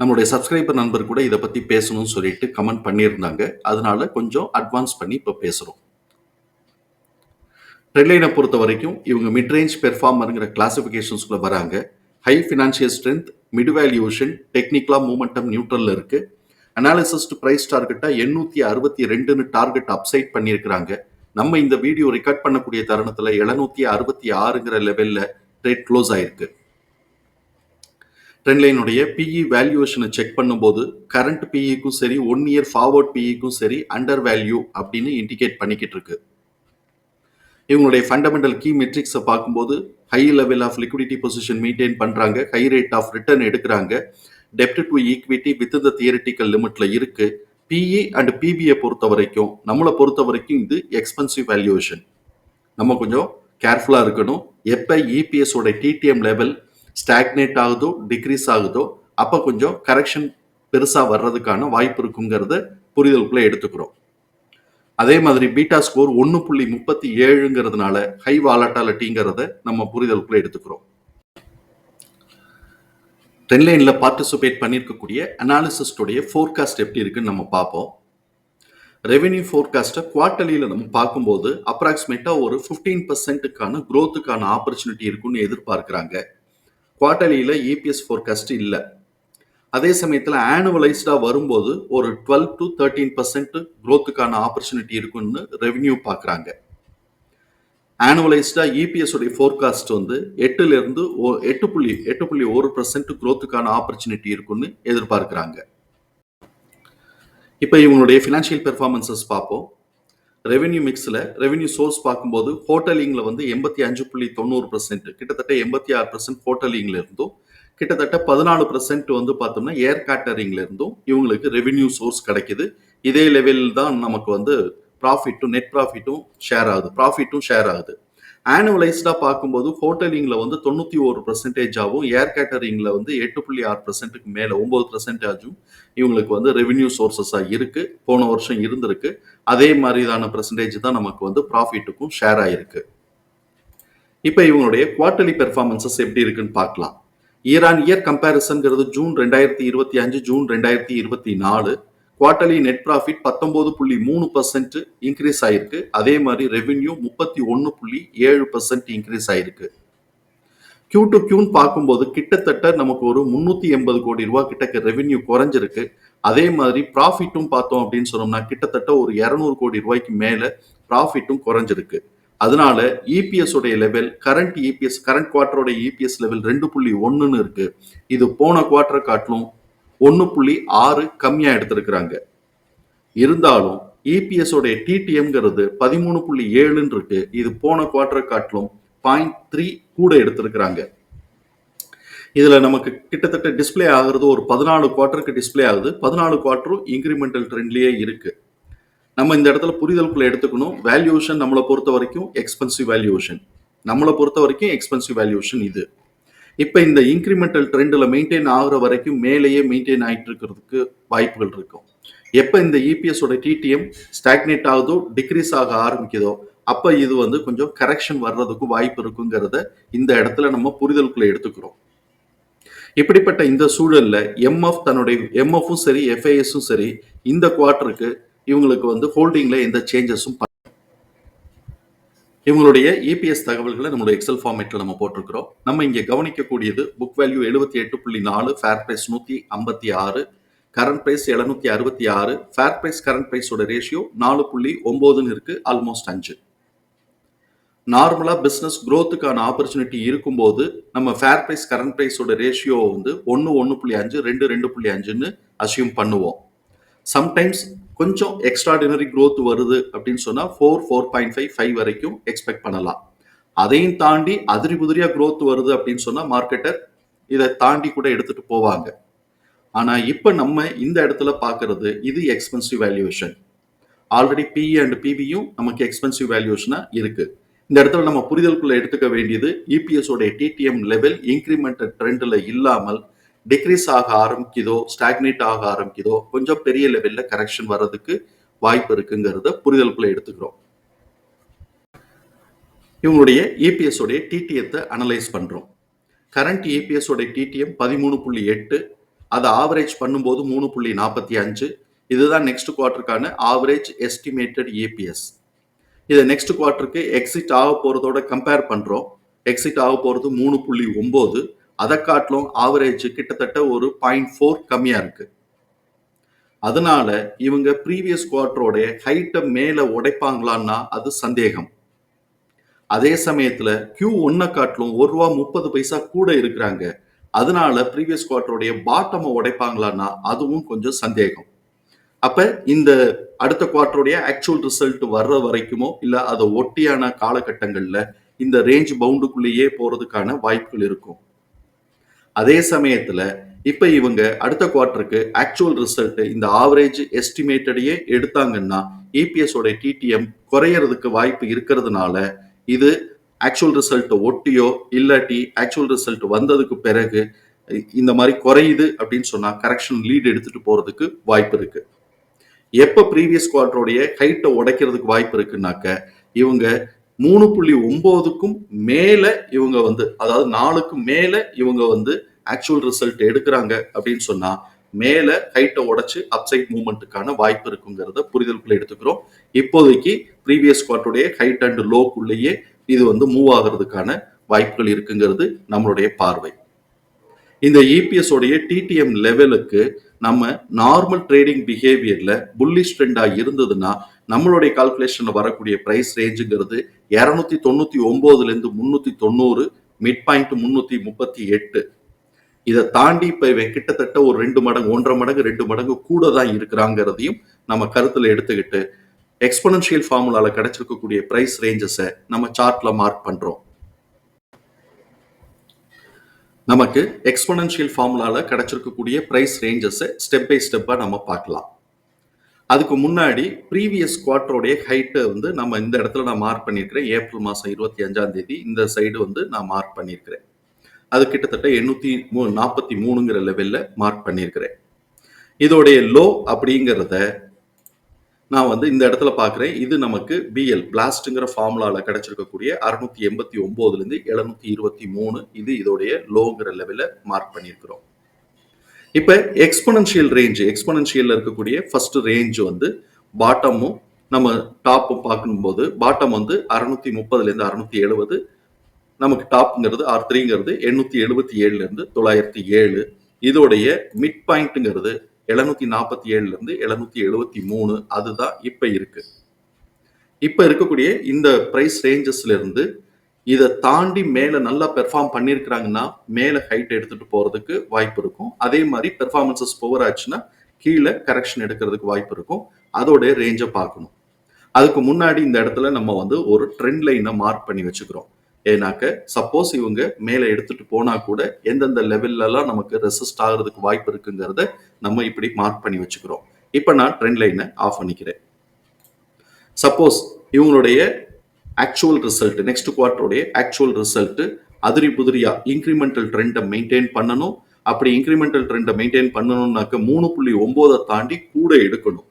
நம்மளுடைய சப்ஸ்கிரைபர் நண்பர் கூட இதை பற்றி பேசணும்னு சொல்லிட்டு கமெண்ட் பண்ணியிருந்தாங்க. அதனால கொஞ்சம் அட்வான்ஸ் பண்ணி இப்போ பேசுகிறோம் ட்ரெட்லைனை பொறுத்த வரைக்கும் இவங்க மிட்ரேஞ்ச் பெர்ஃபார்மருங்கிற கிளாசிஃபிகேஷன்ஸ்குள்ள வராங்க. High financial strength mid valuation டெக்னிக்கலா மூமெண்டம் நியூட்ரலில் இருக்கு. அனாலிசிஸ்ட் பிரைஸ் டார்கெட்டாக எண்ணூற்றி அறுபத்தி ரெண்டுன்னு டார்கெட் அப்சைட் பண்ணியிருக்கிறாங்க. நம்ம இந்த வீடியோ ரெக்கார்ட் பண்ணக்கூடிய தருணத்தில் எழுநூற்றி அறுபத்தி ஆறுங்கிற லெவலில் ட்ரேட் க்ளோஸ் ஆயிருக்கு. ட்ரெண்ட்லைனுடைய பிஇ வேல்யூவேஷனை செக் பண்ணும்போது கரண்ட் பிஇக்கும் சரி ஒன் இயர் ஃபார்வர்ட் பிஇக்கும் சரி அண்டர் வேல்யூ அப்படின்னு இண்டிகேட் பண்ணிக்கிட்டு இருக்கு. இவங்களுடைய ஃபண்டமெண்டல் கீ மெட்ரிக்ஸை பார்க்கும்போது high level of liquidity position maintain பண்ணுறாங்க ஹை ரேட் ஆஃப் ரிட்டர்ன் எடுக்கிறாங்க டெப்ட் to equity with the theoretical லிமிட்ல இருக்கு. பிஇ அண்ட் பிபிஐ பொறுத்த வரைக்கும் நம்மளை பொறுத்த வரைக்கும் இது எக்ஸ்பென்சிவ் வேல்யூவேஷன் நம்ம கொஞ்சம் கேர்ஃபுல்லாக இருக்கணும். எப்போ இபிஎஸோட டிடிஎம் லெவல் ஸ்டாக்னேட் ஆகுதோ டிக்ரீஸ் ஆகுதோ அப்போ கொஞ்சம் கரெக்ஷன் பெருசாக வர்றதுக்கான வாய்ப்பு இருக்குங்கிறத புரிதலுக்குள்ளே எடுத்துக்கிறோம். அதே மாதிரி பீட்டா ஸ்கோர் ஒன்று புள்ளி முப்பத்தி ஏழுங்கிறதுனால ஹை வாலட்டாலிட்டிங்கிறத நம்ம புரிதலுக்குள்ளே எடுத்துக்கிறோம். ட்ரெண்ட்லைனில் பார்ட்டிசிபேட் பண்ணியிருக்கக்கூடிய அனாலிசிஸ்டுடைய ஃபோர்காஸ்ட் எப்படி இருக்குன்னு நம்ம பார்ப்போம். ரெவென்யூ ஃபோர்காஸ்ட்டை குவார்ட்டர்லியில் நம்ம பார்க்கும்போது அப்ராக்சிமேட்டாக ஒரு ஃபிஃப்டீன் பர்சன்ட்டுக்கான க்ரோத்துக்கான ஆப்பர்ச்சுனிட்டி இருக்குன்னு எதிர்பார்க்குறாங்க. குவார்டர்லியில் இபிஎஸ் ஃபோர்காஸ்ட் இல்லை. அதே சமயத்தில் ஆனுவலைஸ்டாக வரும்போது ஒரு டுவெல் டு தேர்ட்டீன் பர்சன்ட் க்ரோத்துக்கான ஆப்பர்ச்சுனிட்டி இருக்குன்னு ரெவன்யூ பார்க்குறாங்க ஆனுவலைஸ்டாக இபிஎஸ்டைய ஃபோர்காஸ்ட் வந்து எட்டுலேருந்து ஓ எட்டு புள்ளி எட்டு புள்ளி ஒரு பர்சன்ட் க்ரோத்துக்கான ஆப்பர்ச்சுனிட்டி இருக்குன்னு எதிர்பார்க்குறாங்க. இப்போ இவங்களுடைய ஃபினான்ஷியல் பெர்ஃபார்மன்சஸ் பார்ப்போம் ரெவென்யூ மிக்ஸில் ரெவென்யூ சோர்ஸ் பார்க்கும்போது ஹோட்டலிங்கில் வந்து எண்பத்தி அஞ்சு புள்ளி தொண்ணூறு பர்சன்ட் கிட்டத்தட்ட எண்பத்தி ஆறு பர்சன்ட் ஹோட்டலிங்கில் இருந்தும். கிட்டத்தட்ட பதினாலு பர்சன்ட் வந்து பார்த்தோம்னா ஏர் கேட்டரிங்ல இருந்தும். இவங்களுக்கு ரெவென்யூ சோர்ஸ் கிடைக்குது. இதே லெவலில் தான் நமக்கு வந்து ப்ராஃபிட்டும் நெட் ப்ராஃபிட்டும் ஷேர் ஆகுது. ப்ராஃபிட்டும் ஷேர் ஆகுது. ஆனுவலைஸ்டாக பார்க்கும்போது ஹோட்டலிங்கில் வந்து தொண்ணூற்றி ஒரு பர்சன்டேஜாகவும் ஏர் கேட்டரிங்கில் வந்து எட்டு புள்ளி ஆறு பர்சன்ட்டுக்கு மேலே ஒம்பது பர்சன்டேஜும் இவங்களுக்கு வந்து ரெவென்யூ சோர்சஸாக இருக்குது போன வருஷம் இருந்திருக்கு. அதே மாதிரிதான பர்சன்டேஜ் தான் நமக்கு வந்து ப்ராஃபிட்டுக்கும் ஷேர் ஆயிருக்கு. இப்போ இவங்களுடைய குவார்டர்லி பெர்ஃபார்மன்சஸ் எப்படி இருக்குன்னு பார்க்கலாம். இயர் ஆன் இயர் கம்பேரிசன்கிறது ஜூன் ரெண்டாயிரத்தி இருபத்தி அஞ்சு ஜூன் ரெண்டாயிரத்தி இருபத்தி நாலு. குவார்டர்லி நெட் ப்ராஃபிட் பத்தொன்பது புள்ளி மூணு பர்சன்ட் இன்க்ரீஸ் ஆயிருக்கு. அதே மாதிரி ரெவென்யூ முப்பத்தி ஒன்று புள்ளி ஏழு பர்சன்ட் இன்க்ரீஸ் ஆயிருக்கு. கியூ டு கியூன்னு பார்க்கும்போது கிட்டத்தட்ட நமக்கு ஒரு முந்நூற்றி எண்பது கோடி ரூபா கிட்டக்க ரெவென்யூ குறைஞ்சிருக்கு. அதே மாதிரி ப்ராஃபிட்டும் பார்த்தோம் அப்படின்னு சொன்னோம்னா கிட்டத்தட்ட ஒரு இரநூறு கோடி ரூபாய்க்கு மேலே ப்ராஃபிட்டும் குறைஞ்சிருக்கு. அதனால இபிஎஸ் உடைய லெவல் கரண்ட் இபிஎஸ் கரண்ட் குவார்டரோட இபிஎஸ் லெவல் ரெண்டு புள்ளி ஒன்றுன்னு இருக்கு. இது போன குவார்டரை காட்டிலும் ஒன்று புள்ளி ஆறு கம்மியாக எடுத்திருக்கிறாங்க. இருந்தாலும் இபிஎஸோடைய டிடிஎம்ங்கிறது பதிமூணு புள்ளி ஏழுன்னு இருக்கு இது போன குவார்டர் காட்டிலும் பாயிண்ட் த்ரீ கூட எடுத்திருக்கிறாங்க. இதில் நமக்கு கிட்டத்தட்ட டிஸ்பிளே ஆகிறது ஒரு பதினாலு குவார்டருக்கு டிஸ்பிளே ஆகுது. பதினாலு குவார்டரும் இன்க்ரிமெண்டல் ட்ரெண்ட்லேயே இருக்குது நம்ம இந்த இடத்துல புரிதலுக்குள்ள எடுத்துக்கணும். வேல்யூஷன் நம்மளை பொறுத்த வரைக்கும் எக்ஸ்பென்சிவ் வேல்யூஷன் நம்மளை பொறுத்த வரைக்கும் எக்ஸ்பென்சிவ் வேல்யூஷன் இது. இப்போ இந்த இன்க்ரிமெண்டல் ட்ரெண்டில் மெயின்டைன் ஆகுற வரைக்கும் மேலேயே மெயின்டைன் ஆகிட்டு இருக்கிறதுக்கு வாய்ப்புகள் இருக்கும். எப்போ இந்த இபிஎஸோட டிடிஎம் ஸ்டாக்னேட் ஆகுதோ டிக்ரீஸ் ஆக ஆரம்பிக்குதோ அப்போ இது வந்து கொஞ்சம் கரெக்ஷன் வர்றதுக்கு வாய்ப்பு இருக்குங்கிறத இந்த இடத்துல நம்ம புரிதலுக்குள்ள எடுத்துக்கிறோம். இப்படிப்பட்ட இந்த சூழலில் எம்எஃப் தன்னுடைய எம்எஃப்பும் சரி எஃப்ஐஎஸும் சரி இந்த குவார்ட்டருக்கு இவங்களுக்கு வந்து ஹோல்டிங்கில் எந்த சேஞ்சஸும் இவங்களுடைய இபிஎஸ் தகவல்களை நம்மளுடைய எக்ஸல் ஃபார்மேட்டில் நம்ம போட்டிருக்கிறோம். நம்ம இங்கே கவனிக்கக்கூடியது புக் வேல்யூ எழுபத்தி எட்டு புள்ளி நாலு ஃபேர் ப்ரைஸ் நூற்றி ஐம்பத்தி ஆறு கரண்ட் ப்ரைஸ் எழுநூத்தி அறுபத்தி ஆறு ஃபேர் ப்ரைஸ் கரண்ட் ப்ரைஸோட ரேஷியோ நாலு புள்ளி ஒம்போதுன்னு இருக்கு ஆல்மோஸ்ட் அஞ்சு. நார்மலாக பிஸ்னஸ் க்ரோத்துக்கான ஆப்பர்ச்சுனிட்டி இருக்கும்போது நம்ம ஃபேர் ப்ரைஸ் கரண்ட் ப்ரைஸோட ரேஷியோ வந்து ஒன்று ஒன்று புள்ளி அஞ்சு ரெண்டு ரெண்டு புள்ளி அஞ்சுன்னு அசியூம் பண்ணுவோம். சம்டைம்ஸ் கொஞ்சம் எக்ஸ்ட்ராடினரி க்ரோத் வருது அப்படின்னு சொன்னால் four four point five five வரைக்கும் எக்ஸ்பெக்ட் பண்ணலாம். அதையும் தாண்டி அதிரி புதிரியாக க்ரோத் வருது அப்படின்னு சொன்னால் மார்க்கெட்டர் இதை தாண்டி கூட எடுத்துட்டு போவாங்க. ஆனால் இப்போ நம்ம இந்த இடத்துல பார்க்கறது இது expensive valuation already PE and பிவியும் நமக்கு எக்ஸ்பென்சிவ் வேல்யூவேஷனாக இருக்குது இந்த இடத்துல நம்ம புரிதலுக்குள்ள எடுத்துக்க வேண்டியது இபிஎஸ் உடைய டிடிஎம் லெவல் இன்க்ரிமெண்ட் ட்ரெண்டில் இல்லாமல் டிக்ரீஸ் ஆக ஆரம்பிக்குதோ ஸ்டாக்னேட் ஆக ஆரம்பிக்குதோ கொஞ்சம் பெரிய லெவல்ல கரெக்ஷன் வர்றதுக்கு வாய்ப்பு இருக்குங்கிறத புரிதலுக்குள்ள எடுத்துக்கிறோம். இவங்களுடைய இபிஎஸ் உடைய டிடிஎத்தை அனலைஸ் பண்றோம். கரண்ட் இபிஎஸ் உடைய டிடிஎம் பதிமூணு புள்ளி எட்டு அதை ஆவரேஜ் பண்ணும்போது மூணு புள்ளி நாற்பத்தி அஞ்சு இதுதான் நெக்ஸ்ட் குவார்ட்டருக்கான ஆவரேஜ் எஸ்டிமேட்டட் இபிஎஸ் இதை நெக்ஸ்ட் குவார்ட்டருக்கு எக்ஸிட் ஆக போறதோட கம்பேர் பண்றோம். எக்ஸிட் ஆக போறது மூணு புள்ளி ஒன்பது அதை காட்டிலும் ஆவரேஜ் கிட்டத்தட்ட ஒரு பாயிண்ட் ஃபோர் கம்மியாக இருக்கு. அதனால இவங்க ப்ரீவியஸ் குவார்டரோடைய ஹைட்டை மேலே உடைப்பாங்களான்னா அது சந்தேகம். அதே சமயத்தில் கியூ ஒன்னை காட்டிலும் ஒரு ரூபா முப்பது பைசா கூட இருக்கிறாங்க. அதனால ப்ரீவியஸ் குவார்டருடைய பாட்டமை உடைப்பாங்களான்னா அதுவும் கொஞ்சம் சந்தேகம். அப்போ இந்த அடுத்த குவார்டருடைய ஆக்சுவல் ரிசல்ட் வர்ற வரைக்குமோ இல்லை அதை ஒட்டியான காலகட்டங்களில் இந்த ரேஞ்ச் பவுண்டுக்குள்ளேயே போகிறதுக்கான வாய்ப்புகள் இருக்கும். அதே சமயத்தில் இப்போ இவங்க அடுத்த குவார்ட்டருக்கு ஆக்சுவல் ரிசல்ட் இந்த ஆவரேஜ் எஸ்டிமேட்டடையே எடுத்தாங்கன்னா இபிஎஸோட டிடிஎம் குறையறதுக்கு வாய்ப்பு இருக்கிறதுனால இது ஆக்சுவல் ரிசல்ட் ஒட்டியோ இல்லாட்டி ஆக்சுவல் ரிசல்ட் வந்ததுக்கு பிறகு இந்த மாதிரி குறையுது அப்படின்னு சொன்னால் கரெக்ஷன் லீட் எடுத்துட்டு போகிறதுக்கு வாய்ப்பு இருக்கு. எப்போ ப்ரீவியஸ் குவார்டருடைய ஹைட்டை உடைக்கிறதுக்கு வாய்ப்பு இருக்குனாக்க இவங்க மூணு புள்ளி ஒன்பதுக்கும் மேல இவங்க வந்து அதாவது நாலுக்கும் மேல இவங்க வந்து ஆக்சுவல் ரிசல்ட் எடுக்கிறாங்க அப்படின்னு சொன்னா மேல ஹைட்டை உடைச்சு அப்சைட் மூவ்மெண்ட்டுக்கான வாய்ப்பு இருக்குங்கிறத புரிதலுக்குள்ள எடுத்துக்கிறோம். இப்போதைக்கு ப்ரீவியஸ் குவார்டருடைய ஹைட் அண்ட் லோக்குள்ளேயே இது வந்து மூவ் ஆகிறதுக்கான வாய்ப்புகள் இருக்குங்கிறது நம்மளுடைய பார்வை. இந்த இபிஎஸ் உடைய டிடிஎம் லெவலுக்கு நம்ம நார்மல் ட்ரேடிங் பிஹேவியர்ல புல்லிஷ் ட்ரெண்டா இருந்ததுன்னா நம்மளுடைய கால்குலேஷன்ல வரக்கூடிய பிரைஸ் ரேஞ்சுங்கிறது இரநூத்தி தொண்ணூத்தி ஒன்பதுல இருந்து முன்னூத்தி தொண்ணூறு மிட் பாயிண்ட் முன்னூத்தி முப்பத்தி எட்டு. இதை தாண்டி இப்ப இவன் கிட்டத்தட்ட ஒரு ரெண்டு மடங்கு ஒன்றரை மடங்கு ரெண்டு மடங்கு கூட தான் இருக்கிறாங்கிறதையும் நம்ம கருத்துல எடுத்துக்கிட்டு எக்ஸ்பொனன்ஷியல் ஃபார்முலால கிடைச்சிருக்கக்கூடிய பிரைஸ் ரேஞ்சஸை நம்ம சார்ட்ல மார்க் பண்றோம். நமக்கு எக்ஸ்பொனன்ஷியல் ஃபார்முலாவில் கிடைச்சிருக்கக்கூடிய ப்ரைஸ் ரேஞ்சஸை ஸ்டெப் பை ஸ்டெப்பாக நம்ம பார்க்கலாம். அதுக்கு முன்னாடி ப்ரீவியஸ் குவார்டருடைய ஹைட்டை வந்து நம்ம இந்த இடத்துல நான் மார்க் பண்ணியிருக்கிறேன். ஏப்ரல் மாதம் இருபத்தி அஞ்சாம் தேதி இந்த சைடு வந்து நான் மார்க் பண்ணியிருக்கிறேன். அது கிட்டத்தட்ட எண்ணூற்றி மூ நாற்பத்தி மூணுங்கிற லெவலில் மார்க் பண்ணியிருக்கிறேன். இதோடைய லோ அப்படிங்கிறத நான் வந்து இந்த இடத்துல பார்க்குறேன் இது நமக்கு பிஎல் பிளாஸ்ட்டுங்கிற ஃபார்முலாவில் கிடச்சிருக்கக்கூடிய அறுநூத்தி எண்பத்தி ஒம்போதுலேருந்து எழுநூத்தி இருபத்தி மூணு இது இதோடைய லோங்கிற லெவலில் மார்க் பண்ணியிருக்கிறோம். இப்போ எக்ஸ்பொனன்ஷியல் ரேஞ்சு எக்ஸ்பொனன்ஷியலில் இருக்கக்கூடிய ஃபர்ஸ்ட் ரேஞ்சு வந்து பாட்டமும் நம்ம டாப்பும் பார்க்கும்போது பாட்டம் வந்து அறுநூத்தி முப்பதுலேருந்து அறுநூத்தி எழுபது நமக்கு டாப்ங்கிறது ஆர் த்ரீங்கிறது எண்ணூற்றி எழுபத்தி ஏழுலேருந்து தொள்ளாயிரத்தி ஏழு. இதோடைய மிட் பாயிண்ட்டுங்கிறது எழுநூத்தி நாற்பத்தி ஏழுல இருந்து எழுநூத்தி எழுபத்தி மூணு அதுதான் இப்ப இருக்கு. இப்ப இருக்கக்கூடிய இந்த பிரைஸ் ரேஞ்சஸ்ல இருந்து இதை தாண்டி மேலே நல்லா பெர்ஃபார்ம் பண்ணியிருக்கிறாங்கன்னா மேலே ஹைட் எடுத்துகிட்டு போகிறதுக்கு வாய்ப்பு இருக்கும். அதே மாதிரி பெர்ஃபார்மன்சஸ் புவர் ஆச்சுன்னா கீழே கரெக்ஷன் எடுக்கிறதுக்கு வாய்ப்பு இருக்கும். அதோடைய ரேஞ்சை பார்க்கணும். அதுக்கு முன்னாடி இந்த இடத்துல நம்ம வந்து ஒரு ட்ரெண்ட் லைனை மார்க் பண்ணி வச்சுக்கிறோம். ஏன்னாக்க சப்போஸ் இவங்க மேலே எடுத்துட்டு போனா கூட எந்தெந்த லெவல்லலாம் நமக்கு ரெசிஸ்ட் ஆகிறதுக்கு வாய்ப்பு இருக்குங்கிறத நம்ம இப்படி மார்க் பண்ணி வச்சுக்கிறோம். இப்போ நான் ட்ரெண்ட் லைனை ஆஃப் பண்ணிக்கிறேன். சப்போஸ் இவங்களுடைய ஆக்சுவல் ரிசல்ட் நெக்ஸ்ட் குவார்டருடைய ஆக்சுவல் ரிசல்ட் அதிரி புதிரியா இன்க்ரிமெண்டல் ட்ரெண்டை மெயின்டைன் பண்ணணும். அப்படி இன்க்ரிமெண்டல் ட்ரெண்டை மெயின்டைன் பண்ணணும்னாக்க மூணு புள்ளி ஒன்பதை தாண்டி கூட எடுக்கணும்.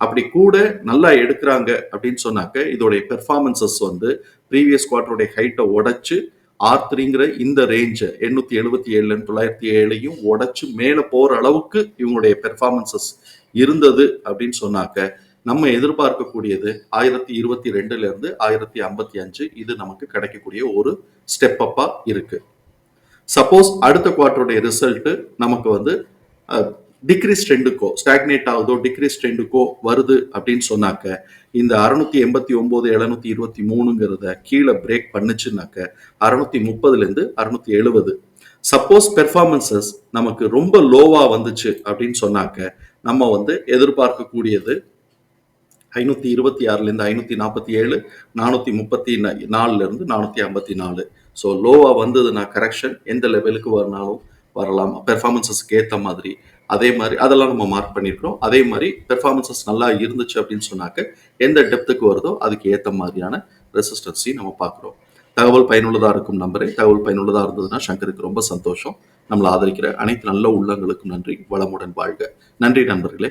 அப்படி கூட நல்லா எடுக்கிறாங்க அப்படின்னு சொன்னாக்க இதோடைய பெர்ஃபார்மன்சஸ் வந்து ப்ரீவியஸ் குவார்டருடைய ஹைட்டை உடைச்சு ஆர் த்ரீங்கிற இந்த ரேஞ்சை எண்ணூற்றி எழுபத்தி ஏழு தொள்ளாயிரத்தி ஏழையும் உடைச்சு மேலே போகிற அளவுக்கு இவங்களுடைய பெர்ஃபார்மன்சஸ் இருந்தது அப்படின்னு சொன்னாக்க நம்ம எதிர்பார்க்கக்கூடியது ஆயிரத்தி இருபத்தி ரெண்டுலேருந்து ஆயிரத்தி ஐம்பத்தி அஞ்சு இது நமக்கு கிடைக்கக்கூடிய ஒரு ஸ்டெப் அப்பாக இருக்குது சப்போஸ் அடுத்த குவார்டருடைய ரிசல்ட்டு நமக்கு வந்து டிக்ரீஸ் ட்ரெண்டுக்கோ ஸ்டாக்னேட் ஆகுதோ டிக்ரீஸ் ட்ரெண்டுக்கோ வருது அப்படின்னு சொன்னாக்க இந்த அறுநூத்தி எண்பத்தி ஒன்பது எழுநூத்தி இருபத்தி மூணுங்கிறத கீழே பிரேக் பண்ணுச்சுனாக்க அறுநூத்தி முப்பதுலேருந்து அறுநூத்தி எழுபது. சப்போஸ் பெர்ஃபார்மன்சஸ் நமக்கு ரொம்ப லோவா வந்துச்சு அப்படின்னு சொன்னாக்க நம்ம வந்து எதிர்பார்க்கக்கூடியது ஐநூத்தி இருபத்தி ஆறுல இருந்து ஐநூத்தி நாற்பத்தி ஏழு நானூத்தி முப்பத்தி நாலுல இருந்து நானூத்தி ஐம்பத்தி நாலு. ஸோ லோவா வந்ததுன்னா கரெக்ஷன் எந்த லெவலுக்கு வரனாலும் வரலாம். பெர்ஃபார்மன்ஸஸ்க்கு ஏற்ற மாதிரி. அதே மாதிரி அதெல்லாம் நம்ம மார்க் பண்ணியிருக்கிறோம் அதே மாதிரி பெர்ஃபார்மன்ஸஸ் நல்லா இருந்துச்சு அப்படின்னு சொன்னாக்க எந்த டெப்த்துக்கு வருதோ அதுக்கு ஏற்ற மாதிரியான ரெசிஸ்டன்ஸையும் நம்ம பார்க்குறோம். தகவல் பயனுள்ளதாக இருக்கும் நம்பரே. தகவல் பயனுள்ளதாக இருந்ததுன்னா சங்கருக்கு ரொம்ப சந்தோஷம். நம்மளை ஆதரிக்கிற அனைத்து நல்ல உள்ளங்களுக்கும் நன்றி. வளமுடன் வாழ்க. நன்றி நண்பர்களே.